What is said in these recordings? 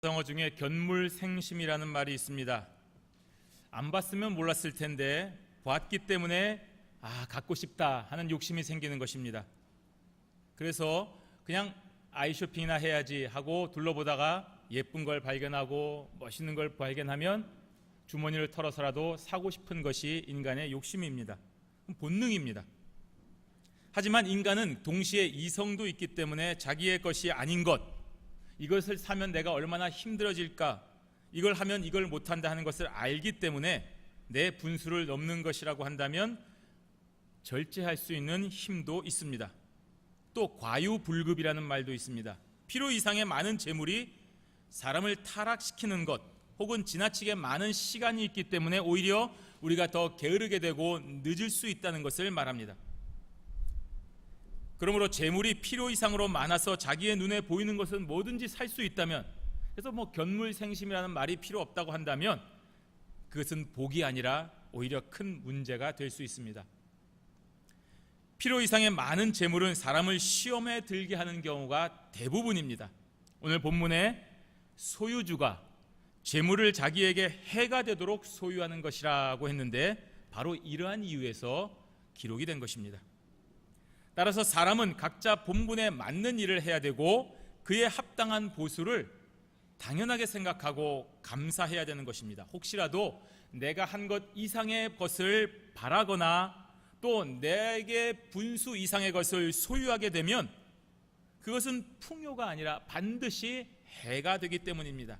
성어 중에 견물생심이라는 말이 있습니다. 안 봤으면 몰랐을 텐데 봤기 때문에 아 갖고 싶다 하는 욕심이 생기는 것입니다. 그래서 그냥 아이 쇼핑이나 해야지 하고 둘러보다가 예쁜 걸 발견하고 멋있는 걸 발견하면 주머니를 털어서라도 사고 싶은 것이 인간의 욕심입니다. 본능입니다. 하지만 인간은 동시에 이성도 있기 때문에 자기의 것이 아닌 것, 이것을 사면 내가 얼마나 힘들어질까, 이걸 하면 이걸 못한다 하는 것을 알기 때문에 내 분수를 넘는 것이라고 한다면 절제할 수 있는 힘도 있습니다. 또 과유불급이라는 말도 있습니다. 필요 이상의 많은 재물이 사람을 타락시키는 것 혹은 지나치게 많은 시간이 있기 때문에 오히려 우리가 더 게으르게 되고 늦을 수 있다는 것을 말합니다. 그러므로 재물이 필요 이상으로 많아서 자기의 눈에 보이는 것은 뭐든지 살 수 있다면 그래서 뭐 견물생심이라는 말이 필요 없다고 한다면 그것은 복이 아니라 오히려 큰 문제가 될 수 있습니다. 필요 이상의 많은 재물은 사람을 시험에 들게 하는 경우가 대부분입니다. 오늘 본문에 소유주가 재물을 자기에게 해가 되도록 소유하는 것이라고 했는데 바로 이러한 이유에서 기록이 된 것입니다. 따라서 사람은 각자 본분에 맞는 일을 해야 되고 그에 합당한 보수를 당연하게 생각하고 감사해야 되는 것입니다. 혹시라도 내가 한 것 이상의 것을 바라거나 또 내게 분수 이상의 것을 소유하게 되면 그것은 풍요가 아니라 반드시 해가 되기 때문입니다.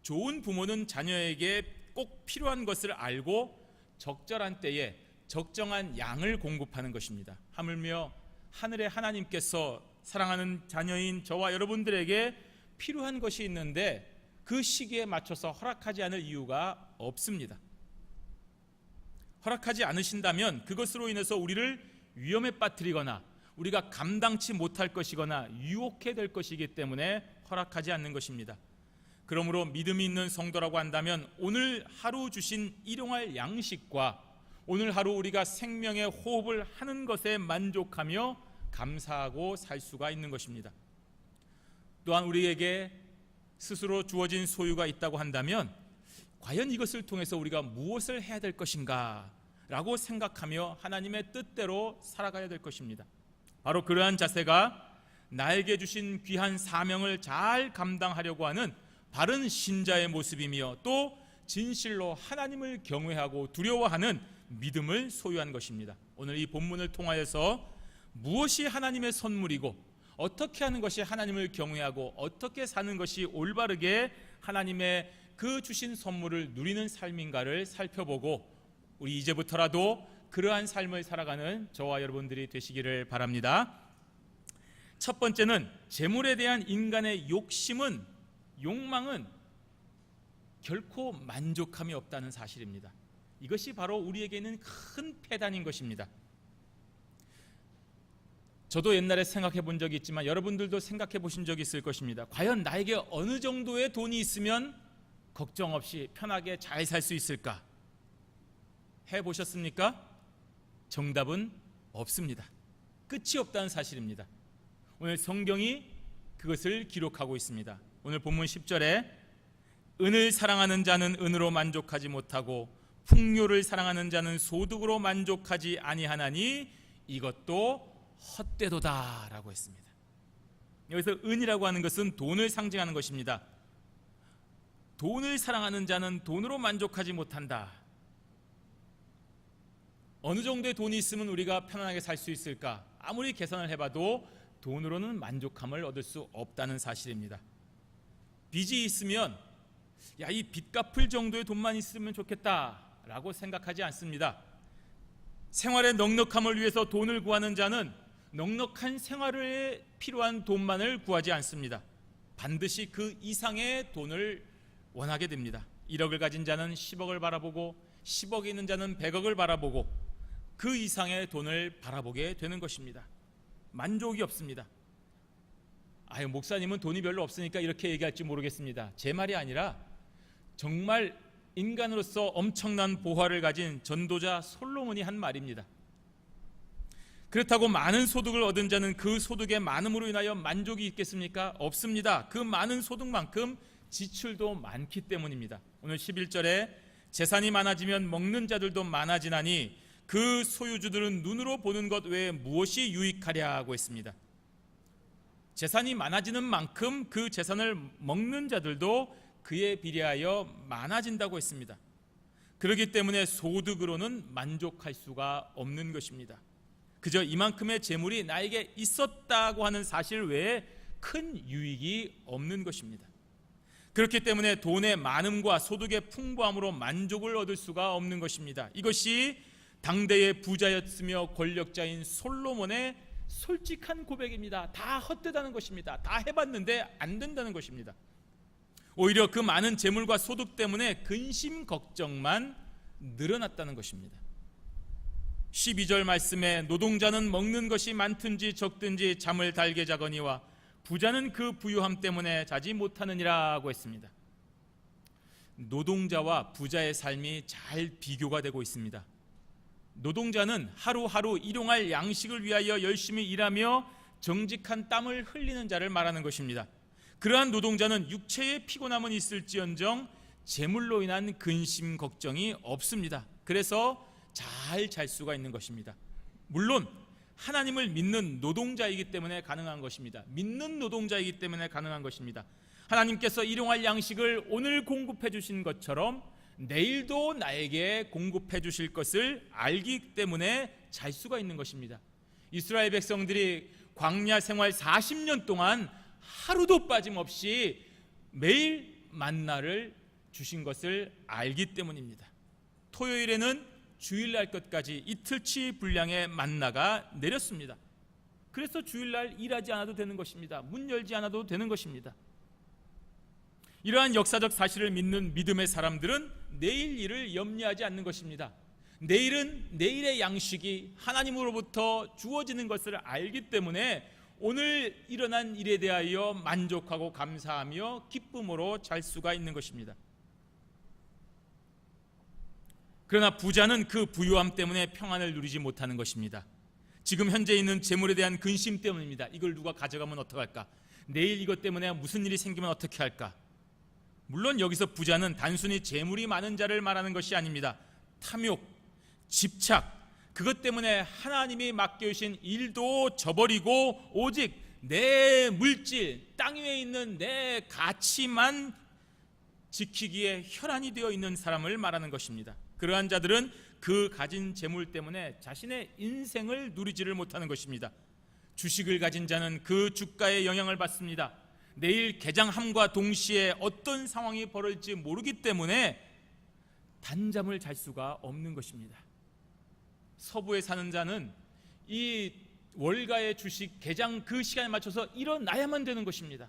좋은 부모는 자녀에게 꼭 필요한 것을 알고 적절한 때에 적정한 양을 공급하는 것입니다. 하물며 하늘의 하나님께서 사랑하는 자녀인 저와 여러분들에게 필요한 것이 있는데 그 시기에 맞춰서 허락하지 않을 이유가 없습니다. 허락하지 않으신다면 그것으로 인해서 우리를 위험에 빠뜨리거나 우리가 감당치 못할 것이거나 유혹해 될 것이기 때문에 허락하지 않는 것입니다. 그러므로 믿음이 있는 성도라고 한다면 오늘 하루 주신 일용할 양식과 오늘 하루 우리가 생명의 호흡을 하는 것에 만족하며 감사하고 살 수가 있는 것입니다. 또한 우리에게 스스로 주어진 소유가 있다고 한다면 과연 이것을 통해서 우리가 무엇을 해야 될 것인가 라고 생각하며 하나님의 뜻대로 살아가야 될 것입니다. 바로 그러한 자세가 나에게 주신 귀한 사명을 잘 감당하려고 하는 바른 신자의 모습이며 또 진실로 하나님을 경외하고 두려워하는 믿음을 소유한 것입니다. 오늘 이 본문을 통하여서 무엇이 하나님의 선물이고 어떻게 하는 것이 하나님을 경외하고 어떻게 사는 것이 올바르게 하나님의 그 주신 선물을 누리는 삶인가를 살펴보고 우리 이제부터라도 그러한 삶을 살아가는 저와 여러분들이 되시기를 바랍니다. 첫 번째는 재물에 대한 인간의 욕심은 욕망은 결코 만족함이 없다는 사실입니다. 이것이 바로 우리에게는 큰 폐단인 것입니다. 저도 옛날에 생각해 본 적이 있지만 여러분들도 생각해 보신 적이 있을 것입니다. 과연 나에게 어느 정도의 돈이 있으면 걱정 없이 편하게 잘 살 수 있을까? 해 보셨습니까? 정답은 없습니다. 끝이 없다는 사실입니다. 오늘 성경이 그것을 기록하고 있습니다. 오늘 본문 10절에 은을 사랑하는 자는 은으로 만족하지 못하고 풍요를 사랑하는 자는 소득으로 만족하지 아니하나니 이것도 헛되도다라고 했습니다. 여기서 은이라고 하는 것은 돈을 상징하는 것입니다. 돈을 사랑하는 자는 돈으로 만족하지 못한다. 어느 정도의 돈이 있으면 우리가 편안하게 살 수 있을까? 아무리 계산을 해봐도 돈으로는 만족함을 얻을 수 없다는 사실입니다. 빚이 있으면 야 이 빚 갚을 정도의 돈만 있으면 좋겠다 라고 생각하지 않습니다. 생활의 넉넉함을 위해서 돈을 구하는 자는 넉넉한 생활에 필요한 돈만을 구하지 않습니다. 반드시 그 이상의 돈을 원하게 됩니다. 1억을 가진 자는 10억을 바라보고 10억이 있는 자는 100억을 바라보고 그 이상의 돈을 바라보게 되는 것입니다. 만족이 없습니다. 아유 목사님은 돈이 별로 없으니까 이렇게 얘기할지 모르겠습니다. 제 말이 아니라 정말 인간으로서 엄청난 보화를 가진 전도자 솔로몬이 한 말입니다. 그렇다고 많은 소득을 얻은 자는 그 소득의 많음으로 인하여 만족이 있겠습니까? 없습니다. 그 많은 소득만큼 지출도 많기 때문입니다. 오늘 11절에 재산이 많아지면 먹는 자들도 많아지나니 그 소유주들은 눈으로 보는 것 외에 무엇이 유익하랴고 했습니다. 재산이 많아지는 만큼 그 재산을 먹는 자들도 그에 비례하여 많아진다고 했습니다. 그렇기 때문에 소득으로는 만족할 수가 없는 것입니다. 그저 이만큼의 재물이 나에게 있었다고 하는 사실 외에 큰 유익이 없는 것입니다. 그렇기 때문에 돈의 많음과 소득의 풍부함으로 만족을 얻을 수가 없는 것입니다. 이것이 당대의 부자였으며 권력자인 솔로몬의 솔직한 고백입니다. 다 헛되다는 것입니다. 다 해봤는데 안 된다는 것입니다. 오히려 그 많은 재물과 소득 때문에 근심 걱정만 늘어났다는 것입니다. 12절 말씀에 노동자는 먹는 것이 많든지 적든지 잠을 달게 자거니와 부자는 그 부유함 때문에 자지 못하느니라고 했습니다. 노동자와 부자의 삶이 잘 비교가 되고 있습니다. 노동자는 하루하루 일용할 양식을 위하여 열심히 일하며 정직한 땀을 흘리는 자를 말하는 것입니다. 그러한 노동자는 육체의 피곤함은 있을지언정 재물로 인한 근심 걱정이 없습니다. 그래서 잘 잘 수가 있는 것입니다. 물론 하나님을 믿는 노동자이기 때문에 가능한 것입니다. 믿는 노동자이기 때문에 가능한 것입니다. 하나님께서 일용할 양식을 오늘 공급해 주신 것처럼 내일도 나에게 공급해 주실 것을 알기 때문에 잘 수가 있는 것입니다. 이스라엘 백성들이 광야 생활 40년 동안 하루도 빠짐없이 매일 만나를 주신 것을 알기 때문입니다. 토요일에는 주일날 것까지 이틀치 분량의 만나가 내렸습니다. 그래서 주일날 일하지 않아도 되는 것입니다. 문 열지 않아도 되는 것입니다. 이러한 역사적 사실을 믿는 믿음의 사람들은 내일 일을 염려하지 않는 것입니다. 내일은 내일의 양식이 하나님으로부터 주어지는 것을 알기 때문에 오늘 일어난 일에 대하여 만족하고 감사하며 기쁨으로 잘 수가 있는 것입니다. 그러나 부자는 그 부유함 때문에 평안을 누리지 못하는 것입니다. 지금 현재 있는 재물에 대한 근심 때문입니다. 이걸 누가 가져가면 어떡할까? 내일 이것 때문에 무슨 일이 생기면 어떻게 할까? 물론 여기서 부자는 단순히 재물이 많은 자를 말하는 것이 아닙니다. 탐욕, 집착, 그것 때문에 하나님이 맡겨주신 일도 저버리고 오직 내 물질, 땅 위에 있는 내 가치만 지키기에 혈안이 되어 있는 사람을 말하는 것입니다. 그러한 자들은 그 가진 재물 때문에 자신의 인생을 누리지를 못하는 것입니다. 주식을 가진 자는 그 주가의 영향을 받습니다. 내일 개장함과 동시에 어떤 상황이 벌어질지 모르기 때문에 단잠을 잘 수가 없는 것입니다. 서부에 사는 자는 이 월가의 주식 개장 그 시간에 맞춰서 일어나야만 되는 것입니다.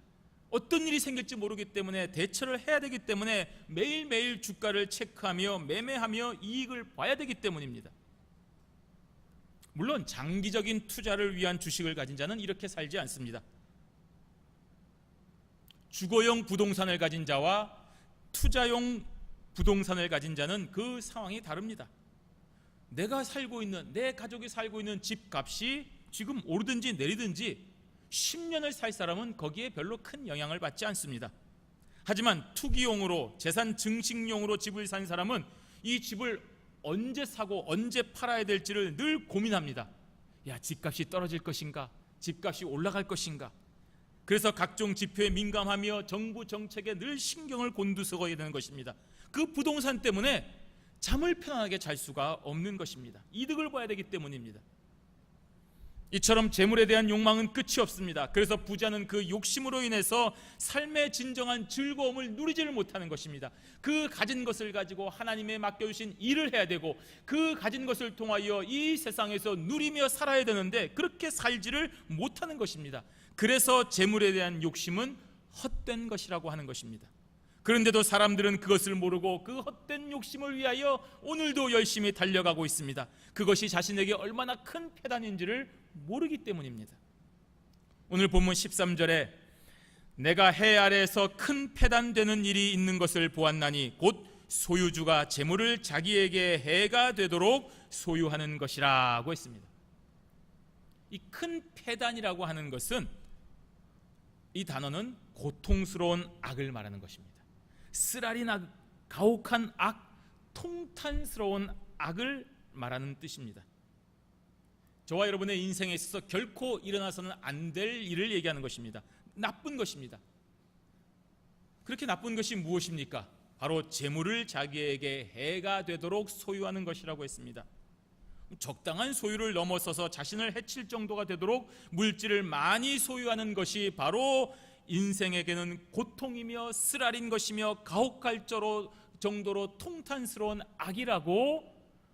어떤 일이 생길지 모르기 때문에 대처를 해야 되기 때문에 매일매일 주가를 체크하며 매매하며 이익을 봐야 되기 때문입니다. 물론 장기적인 투자를 위한 주식을 가진 자는 이렇게 살지 않습니다. 주거용 부동산을 가진 자와 투자용 부동산을 가진 자는 그 상황이 다릅니다. 내가 살고 있는 내 가족이 살고 있는 집 값이 지금 오르든지 내리든지 10년을 살 사람은 거기에 별로 큰 영향을 받지 않습니다. 하지만 투기용으로 재산 증식용으로 집을 산 사람은 이 집을 언제 사고 언제 팔아야 될지를 늘 고민합니다. 야, 집값이 떨어질 것인가? 집값이 올라갈 것인가? 그래서 각종 지표에 민감하며 정부 정책에 늘 신경을 곤두서야 되는 것입니다. 그 부동산 때문에 잠을 편안하게 잘 수가 없는 것입니다. 이득을 봐야 되기 때문입니다. 이처럼 재물에 대한 욕망은 끝이 없습니다. 그래서 부자는 그 욕심으로 인해서 삶의 진정한 즐거움을 누리지를 못하는 것입니다. 그 가진 것을 가지고 하나님의 맡겨주신 일을 해야 되고 그 가진 것을 통하여 이 세상에서 누리며 살아야 되는데 그렇게 살지를 못하는 것입니다. 그래서 재물에 대한 욕심은 헛된 것이라고 하는 것입니다. 그런데도 사람들은 그것을 모르고 그 헛된 욕심을 위하여 오늘도 열심히 달려가고 있습니다. 그것이 자신에게 얼마나 큰 폐단인지를 모르기 때문입니다. 오늘 본문 13절에 내가 해 아래에서 큰 폐단되는 일이 있는 것을 보았나니 곧 소유주가 재물을 자기에게 해가 되도록 소유하는 것이라고 했습니다. 이 큰 폐단이라고 하는 것은 이 단어는 고통스러운 악을 말하는 것입니다. 쓰라린 악, 가혹한 악, 통탄스러운 악을 말하는 뜻입니다. 저와 여러분의 인생에 있어서 결코 일어나서는 안 될 일을 얘기하는 것입니다. 나쁜 것입니다. 그렇게 나쁜 것이 무엇입니까? 바로 재물을 자기에게 해가 되도록 소유하는 것이라고 했습니다. 적당한 소유를 넘어서서 자신을 해칠 정도가 되도록 물질을 많이 소유하는 것이 바로 인생에게는 고통이며 쓰라린 것이며 가혹할 정도로 통탄스러운 악이라고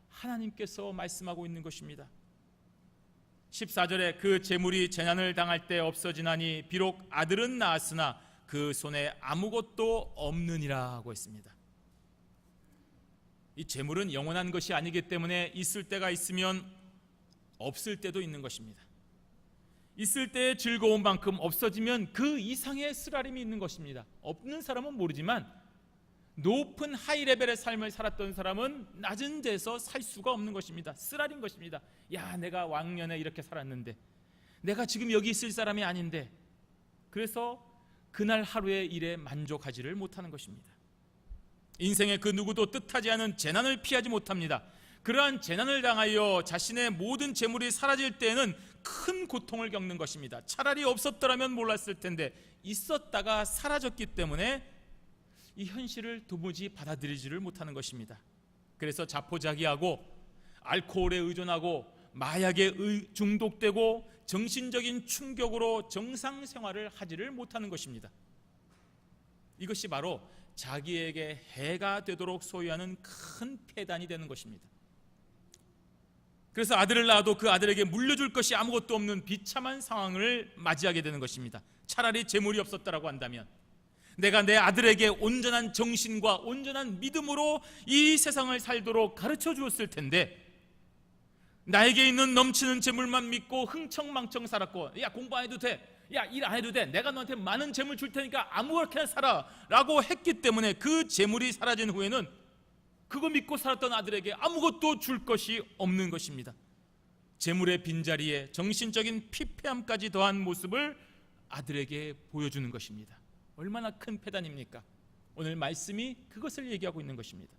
하나님께서 말씀하고 있는 것입니다. 14절에 그 재물이 재난을 당할 때 없어지나니 비록 아들은 낳았으나 그 손에 아무것도 없느니라고 했습니다. 이 재물은 영원한 것이 아니기 때문에 있을 때가 있으면 없을 때도 있는 것입니다. 있을 때의 즐거운 만큼 없어지면 그 이상의 쓰라림이 있는 것입니다. 없는 사람은 모르지만 높은 하이 레벨의 삶을 살았던 사람은 낮은 데서 살 수가 없는 것입니다. 쓰라린 것입니다. 야, 내가 왕년에 이렇게 살았는데 내가 지금 여기 있을 사람이 아닌데 그래서 그날 하루의 일에 만족하지를 못하는 것입니다. 인생의 그 누구도 뜻하지 않은 재난을 피하지 못합니다. 그러한 재난을 당하여 자신의 모든 재물이 사라질 때에는 큰 고통을 겪는 것입니다. 차라리 없었더라면 몰랐을 텐데 있었다가 사라졌기 때문에 이 현실을 도무지 받아들이지를 못하는 것입니다. 그래서 자포자기하고 알코올에 의존하고 마약에 중독되고 정신적인 충격으로 정상 생활을 하지를 못하는 것입니다. 이것이 바로 자기에게 해가 되도록 소유하는 큰 폐단이 되는 것입니다. 그래서 아들을 낳아도 그 아들에게 물려줄 것이 아무것도 없는 비참한 상황을 맞이하게 되는 것입니다. 차라리 재물이 없었다라고 한다면 내가 내 아들에게 온전한 정신과 온전한 믿음으로 이 세상을 살도록 가르쳐 주었을 텐데 나에게 있는 넘치는 재물만 믿고 흥청망청 살았고 야 공부 안 해도 돼. 야 일 안 해도 돼. 내가 너한테 많은 재물 줄 테니까 아무렇게나 살아라고 했기 때문에 그 재물이 사라진 후에는 그거 믿고 살았던 아들에게 아무것도 줄 것이 없는 것입니다. 재물의 빈자리에 정신적인 피폐함까지 더한 모습을 아들에게 보여주는 것입니다. 얼마나 큰 패단입니까? 오늘 말씀이 그것을 얘기하고 있는 것입니다.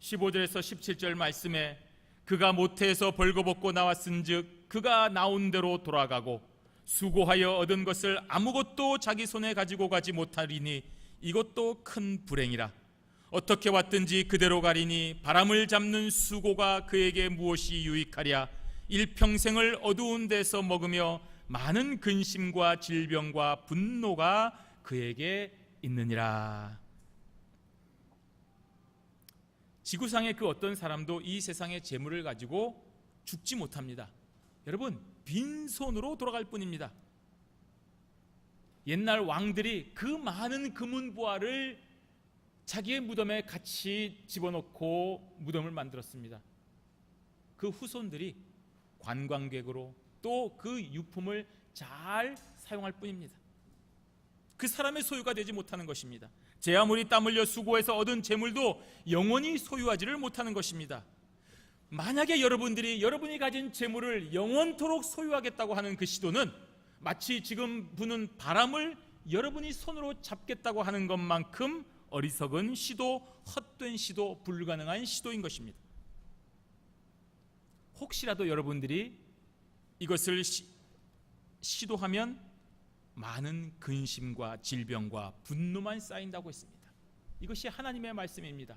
15절에서 17절 말씀에 그가 모태에서 벌거벗고 나왔은즉 그가 나온 대로 돌아가고 수고하여 얻은 것을 아무것도 자기 손에 가지고 가지 못하리니 이것도 큰 불행이라 어떻게 왔든지 그대로 가리니 바람을 잡는 수고가 그에게 무엇이 유익하랴 일평생을 어두운 데서 먹으며 많은 근심과 질병과 분노가 그에게 있느니라. 지구상의 그 어떤 사람도 이 세상의 재물을 가지고 죽지 못합니다. 여러분, 빈손으로 돌아갈 뿐입니다. 옛날 왕들이 그 많은 금은보화를 자기의 무덤에 같이 집어넣고 무덤을 만들었습니다. 그 후손들이 관광객으로 또 그 유품을 잘 사용할 뿐입니다. 그 사람의 소유가 되지 못하는 것입니다. 제 아무리 땀 흘려 수고해서 얻은 재물도 영원히 소유하지를 못하는 것입니다. 만약에 여러분들이 여러분이 가진 재물을 영원토록 소유하겠다고 하는 그 시도는 마치 지금 부는 바람을 여러분이 손으로 잡겠다고 하는 것만큼 어리석은 시도, 헛된 시도, 불가능한 시도인 것입니다. 혹시라도 여러분들이 이것을 시, 시도하면 많은 근심과 질병과 분노만 쌓인다고 했습니다. 이것이 하나님의 말씀입니다.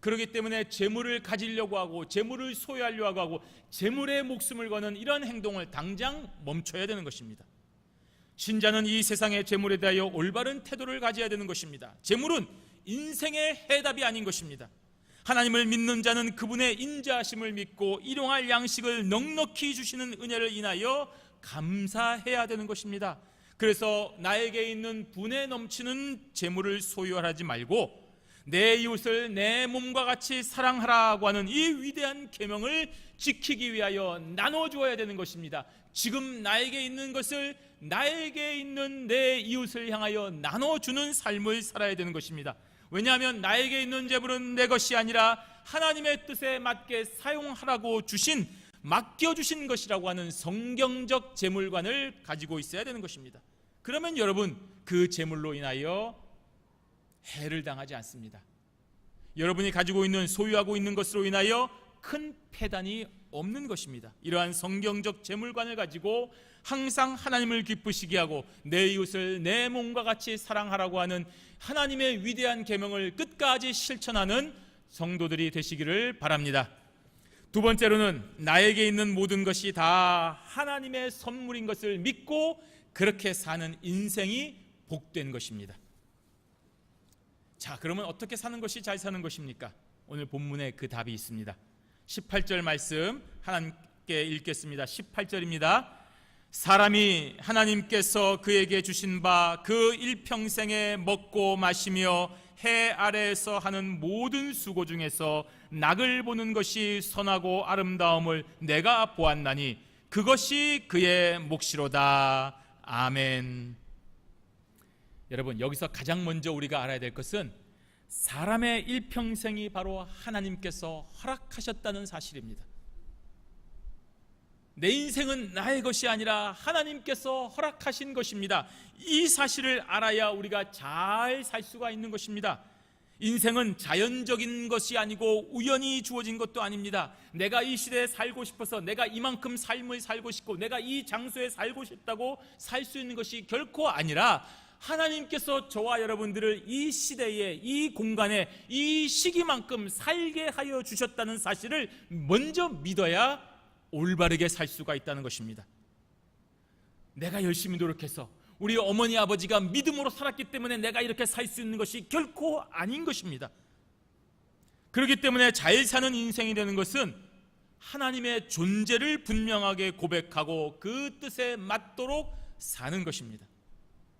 그렇기 때문에 재물을 가지려고 하고 재물을 소유하려고 하고 재물의 목숨을 거는 이런 행동을 당장 멈춰야 되는 것입니다. 신자는 이 세상의 재물에 대하여 올바른 태도를 가져야 되는 것입니다. 재물은 인생의 해답이 아닌 것입니다. 하나님을 믿는 자는 그분의 인자하심을 믿고 일용할 양식을 넉넉히 주시는 은혜를 인하여 감사해야 되는 것입니다. 그래서 나에게 있는 분에 넘치는 재물을 소유하지 말고 내 이웃을 내 몸과 같이 사랑하라고 하는 이 위대한 계명을 지키기 위하여 나눠 주어야 되는 것입니다. 지금 나에게 있는 것을 나에게 있는 내 이웃을 향하여 나눠 주는 삶을 살아야 되는 것입니다. 왜냐하면 나에게 있는 재물은 내 것이 아니라 하나님의 뜻에 맞게 사용하라고 주신 맡겨 주신 것이라고 하는 성경적 재물관을 가지고 있어야 되는 것입니다. 그러면 여러분 그 재물로 인하여 해를 당하지 않습니다. 여러분이 가지고 있는 소유하고 있는 것으로 인하여 큰 폐단이 없는 것입니다. 이러한 성경적 재물관을 가지고 항상 하나님을 기쁘시게 하고 내 이웃을 내 몸과 같이 사랑하라고 하는 하나님의 위대한 계명을 끝까지 실천하는 성도들이 되시기를 바랍니다. 두 번째로는 나에게 있는 모든 것이 다 하나님의 선물인 것을 믿고 그렇게 사는 인생이 복된 것입니다. 자, 그러면 어떻게 사는 것이 잘 사는 것입니까? 오늘 본문에 그 답이 있습니다. 18절 말씀 하나님께 읽겠습니다. 18절입니다. 사람이 하나님께서 그에게 주신 바 그 일평생에 먹고 마시며 해 아래에서 하는 모든 수고 중에서 낙을 보는 것이 선하고 아름다움을 내가 보았나니 그것이 그의 몫이로다. 아멘. 여러분 여기서 가장 먼저 우리가 알아야 될 것은 사람의 일평생이 바로 하나님께서 허락하셨다는 사실입니다. 내 인생은 나의 것이 아니라 하나님께서 허락하신 것입니다. 이 사실을 알아야 우리가 잘 살 수가 있는 것입니다. 인생은 자연적인 것이 아니고 우연히 주어진 것도 아닙니다. 내가 이 시대에 살고 싶어서 내가 이만큼 삶을 살고 싶고 내가 이 장소에 살고 싶다고 살 수 있는 것이 결코 아니라 하나님께서 저와 여러분들을 이 시대에 이 공간에 이 시기만큼 살게 하여 주셨다는 사실을 먼저 믿어야 올바르게 살 수가 있다는 것입니다. 내가 열심히 노력해서 우리 어머니 아버지가 믿음으로 살았기 때문에 내가 이렇게 살 수 있는 것이 결코 아닌 것입니다. 그렇기 때문에 잘 사는 인생이 되는 것은 하나님의 존재를 분명하게 고백하고 그 뜻에 맞도록 사는 것입니다.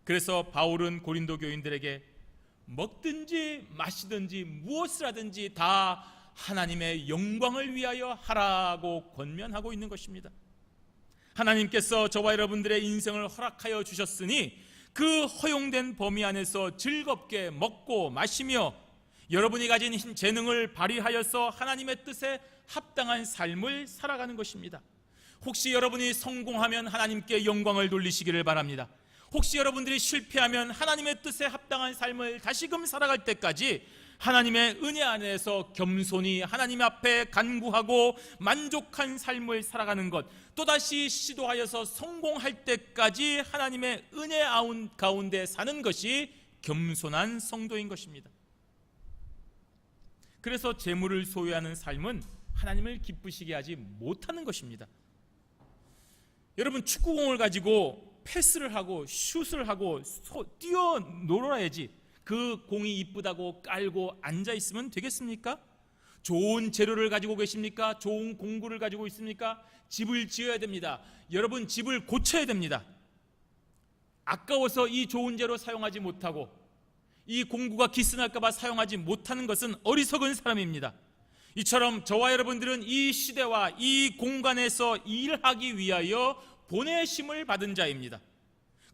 그래서 바울은 고린도 교인들에게 먹든지 마시든지 무엇을 하든지 다 하나님의 영광을 위하여 하라고 권면하고 있는 것입니다. 하나님께서 저와 여러분들의 인생을 허락하여 주셨으니 그 허용된 범위 안에서 즐겁게 먹고 마시며 여러분이 가진 힘, 재능을 발휘하여서 하나님의 뜻에 합당한 삶을 살아가는 것입니다. 혹시 여러분이 성공하면 하나님께 영광을 돌리시기를 바랍니다. 혹시 여러분들이 실패하면 하나님의 뜻에 합당한 삶을 다시금 살아갈 때까지 하나님의 은혜 안에서 겸손히 하나님 앞에 간구하고 만족한 삶을 살아가는 것 또다시 시도하여서 성공할 때까지 하나님의 은혜 가운데 사는 것이 겸손한 성도인 것입니다. 그래서 재물을 소유하는 삶은 하나님을 기쁘시게 하지 못하는 것입니다. 여러분 축구공을 가지고 패스를 하고 슛을 하고 소, 뛰어 놀아야지 그 공이 이쁘다고 깔고 앉아 있으면 되겠습니까? 좋은 재료를 가지고 계십니까? 좋은 공구를 가지고 있습니까? 집을 지어야 됩니다. 여러분 집을 고쳐야 됩니다. 아까워서 이 좋은 재료 사용하지 못하고 이 공구가 기스날까봐 사용하지 못하는 것은 어리석은 사람입니다. 이처럼 저와 여러분들은 이 시대와 이 공간에서 일하기 위하여 보내심을 받은 자입니다.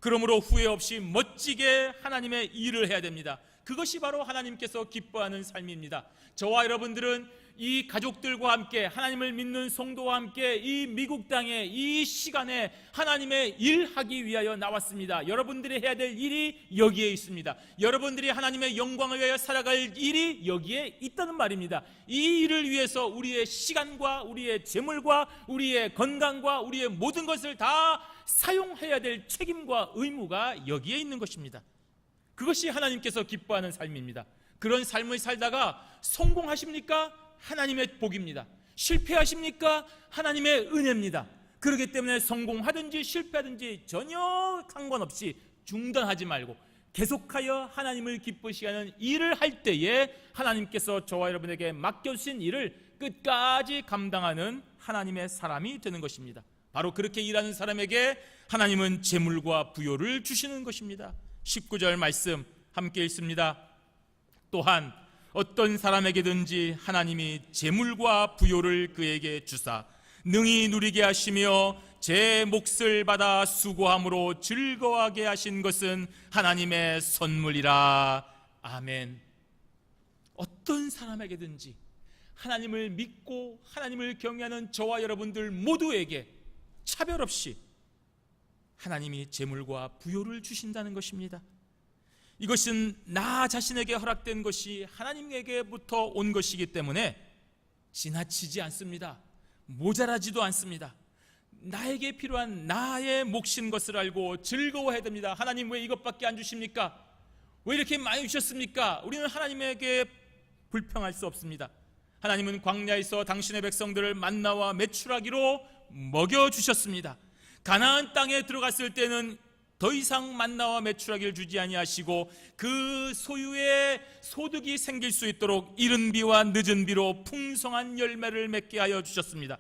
그러므로 후회 없이 멋지게 하나님의 일을 해야 됩니다. 그것이 바로 하나님께서 기뻐하는 삶입니다. 저와 여러분들은 이 가족들과 함께 하나님을 믿는 성도와 함께 이 미국 땅에 이 시간에 하나님의 일하기 위하여 나왔습니다. 여러분들이 해야 될 일이 여기에 있습니다. 여러분들이 하나님의 영광을 위하여 살아갈 일이 여기에 있다는 말입니다. 이 일을 위해서 우리의 시간과 우리의 재물과 우리의 건강과 우리의 모든 것을 다 사용해야 될 책임과 의무가 여기에 있는 것입니다. 그것이 하나님께서 기뻐하는 삶입니다. 그런 삶을 살다가 성공하십니까? 하나님의 복입니다. 실패하십니까? 하나님의 은혜입니다. 그렇기 때문에 성공하든지 실패하든지 전혀 상관없이 중단하지 말고 계속하여 하나님을 기쁘시게 하는 일을 할 때에 하나님께서 저와 여러분에게 맡겨주신 일을 끝까지 감당하는 하나님의 사람이 되는 것입니다. 바로 그렇게 일하는 사람에게 하나님은 재물과 부요를 주시는 것입니다. 19절 말씀 함께 읽습니다. 또한 어떤 사람에게든지 하나님이 재물과 부요를 그에게 주사 능히 누리게 하시며 제 몫을 받아 수고함으로 즐거워하게 하신 것은 하나님의 선물이라. 아멘. 어떤 사람에게든지 하나님을 믿고 하나님을 경외하는 저와 여러분들 모두에게 차별 없이 하나님이 재물과 부요를 주신다는 것입니다. 이것은 나 자신에게 허락된 것이 하나님에게부터 온 것이기 때문에 지나치지 않습니다. 모자라지도 않습니다. 나에게 필요한 나의 몫인 것을 알고 즐거워해야 됩니다. 하나님 왜 이것밖에 안 주십니까? 왜 이렇게 많이 주셨습니까? 우리는 하나님에게 불평할 수 없습니다. 하나님은 광야에서 당신의 백성들을 만나와 메추라기로 먹여 주셨습니다. 가나안 땅에 들어갔을 때는 더 이상 만나와 메추라기를 주지 아니하시고 그 소유의 소득이 생길 수 있도록 이른 비와 늦은 비로 풍성한 열매를 맺게 하여 주셨습니다.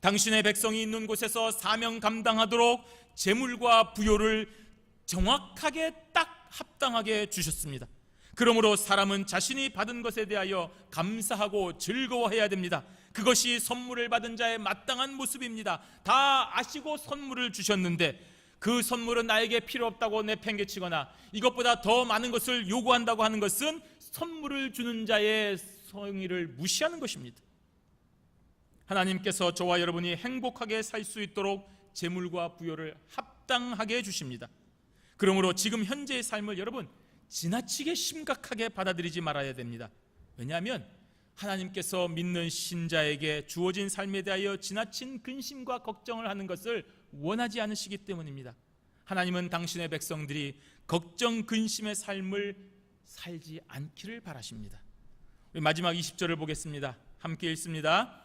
당신의 백성이 있는 곳에서 사명 감당하도록 재물과 부요를 정확하게 딱 합당하게 주셨습니다. 그러므로 사람은 자신이 받은 것에 대하여 감사하고 즐거워해야 됩니다. 그것이 선물을 받은 자의 마땅한 모습입니다. 다 아시고 선물을 주셨는데 그 선물은 나에게 필요 없다고 내팽개치거나 이것보다 더 많은 것을 요구한다고 하는 것은 선물을 주는 자의 성의를 무시하는 것입니다. 하나님께서 저와 여러분이 행복하게 살 수 있도록 재물과 부여를 합당하게 해 주십니다. 그러므로 지금 현재의 삶을 여러분 지나치게 심각하게 받아들이지 말아야 됩니다. 왜냐하면 하나님께서 믿는 신자에게 주어진 삶에 대하여 지나친 근심과 걱정을 하는 것을 원하지 않으시기 때문입니다. 하나님은 당신의 백성들이 걱정 근심의 삶을 살지 않기를 바라십니다. 마지막 20절을 보겠습니다. 함께 읽습니다.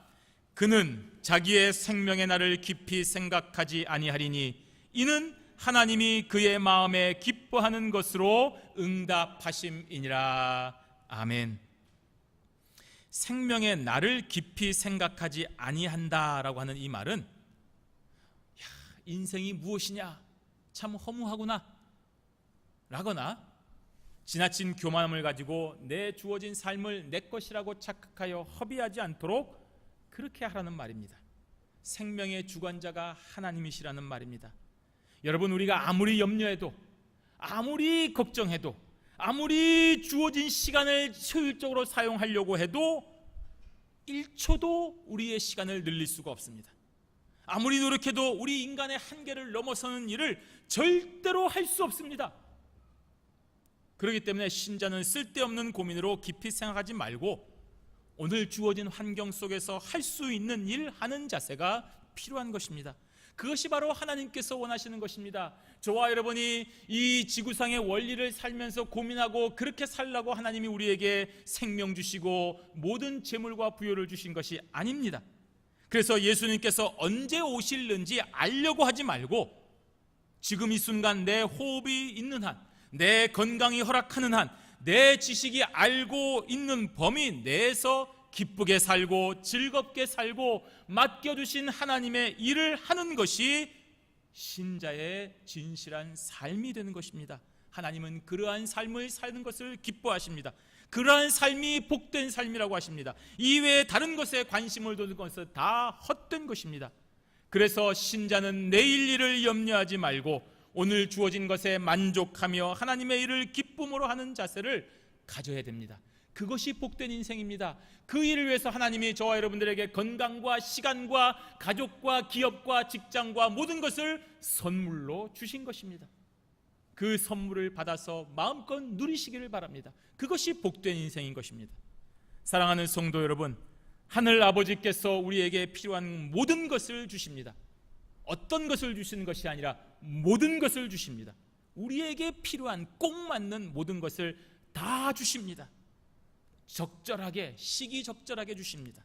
그는 자기의 생명의 날을 깊이 생각하지 아니하리니 이는 하나님이 그의 마음에 기뻐하는 것으로 응답하심이니라. 아멘. 생명의 날을 깊이 생각하지 아니한다라고 하는 이 말은 야, 인생이 무엇이냐? 참 허무하구나. 라거나 지나친 교만함을 가지고 내 주어진 삶을 내 것이라고 착각하여 허비하지 않도록 그렇게 하라는 말입니다. 생명의 주관자가 하나님이시라는 말입니다. 여러분 우리가 아무리 염려해도 아무리 걱정해도 아무리 주어진 시간을 효율적으로 사용하려고 해도 1초도 우리의 시간을 늘릴 수가 없습니다. 아무리 노력해도 우리 인간의 한계를 넘어서는 일을 절대로 할 수 없습니다. 그렇기 때문에 신자는 쓸데없는 고민으로 깊이 생각하지 말고 오늘 주어진 환경 속에서 할 수 있는 일 하는 자세가 필요한 것입니다. 그것이 바로 하나님께서 원하시는 것입니다. 저와 여러분이 이 지구상의 원리를 살면서 고민하고 그렇게 살라고 하나님이 우리에게 생명 주시고 모든 재물과 부여를 주신 것이 아닙니다. 그래서 예수님께서 언제 오실는지 알려고 하지 말고 지금 이 순간 내 호흡이 있는 한, 내 건강이 허락하는 한, 내 지식이 알고 있는 범위 내에서 기쁘게 살고 즐겁게 살고 맡겨주신 하나님의 일을 하는 것이 신자의 진실한 삶이 되는 것입니다. 하나님은 그러한 삶을 사는 것을 기뻐하십니다. 그러한 삶이 복된 삶이라고 하십니다. 이외에 다른 것에 관심을 두는 것은 다 헛된 것입니다. 그래서 신자는 내일 일을 염려하지 말고 오늘 주어진 것에 만족하며 하나님의 일을 기쁨으로 하는 자세를 가져야 됩니다. 그것이 복된 인생입니다. 그 일을 위해서 하나님이 저와 여러분들에게 건강과 시간과 가족과 기업과 직장과 모든 것을 선물로 주신 것입니다. 그 선물을 받아서 마음껏 누리시기를 바랍니다. 그것이 복된 인생인 것입니다. 사랑하는 성도 여러분, 하늘 아버지께서 우리에게 필요한 모든 것을 주십니다. 어떤 것을 주시는 것이 아니라 모든 것을 주십니다. 우리에게 필요한 꼭 맞는 모든 것을 다 주십니다. 적절하게 시기적절하게 주십니다.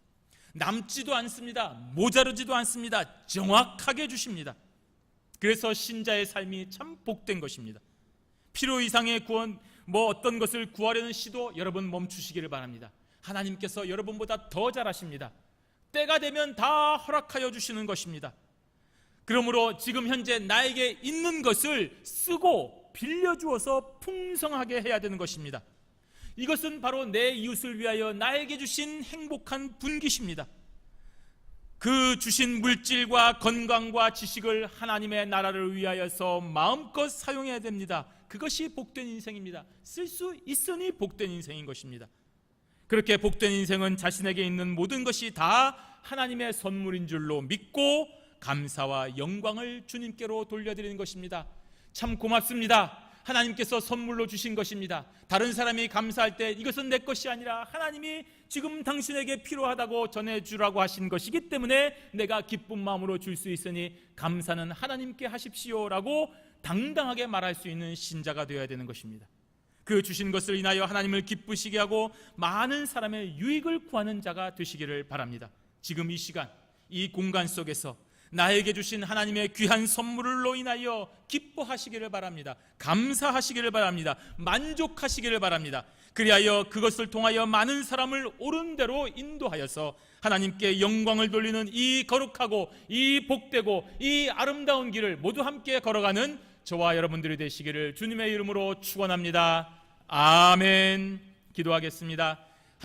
남지도 않습니다. 모자르지도 않습니다. 정확하게 주십니다. 그래서 신자의 삶이 참 복된 것입니다. 필요 이상의 구원 뭐 어떤 것을 구하려는 시도 여러분 멈추시기를 바랍니다. 하나님께서 여러분보다 더 잘하십니다. 때가 되면 다 허락하여 주시는 것입니다. 그러므로 지금 현재 나에게 있는 것을 쓰고 빌려주어서 풍성하게 해야 되는 것입니다. 이것은 바로 내 이웃을 위하여 나에게 주신 행복한 분기십니다. 그 주신 물질과 건강과 지식을 하나님의 나라를 위하여서 마음껏 사용해야 됩니다. 그것이 복된 인생입니다. 쓸 수 있으니 복된 인생인 것입니다. 그렇게 복된 인생은 자신에게 있는 모든 것이 다 하나님의 선물인 줄로 믿고 감사와 영광을 주님께로 돌려드리는 것입니다. 참 고맙습니다. 하나님께서 선물로 주신 것입니다. 다른 사람이 감사할 때 이것은 내 것이 아니라 하나님이 지금 당신에게 필요하다고 전해주라고 하신 것이기 때문에 내가 기쁜 마음으로 줄 수 있으니 감사는 하나님께 하십시오라고 당당하게 말할 수 있는 신자가 되어야 되는 것입니다. 그 주신 것을 인하여 하나님을 기쁘시게 하고 많은 사람의 유익을 구하는 자가 되시기를 바랍니다. 지금 이 시간, 이 공간 속에서 나에게 주신 하나님의 귀한 선물로 인하여 기뻐하시기를 바랍니다. 감사하시기를 바랍니다. 만족하시기를 바랍니다. 그리하여 그것을 통하여 많은 사람을 옳은 대로 인도하여서 하나님께 영광을 돌리는 이 거룩하고 이 복되고 이 아름다운 길을 모두 함께 걸어가는 저와 여러분들이 되시기를 주님의 이름으로 축원합니다. 아멘. 기도하겠습니다.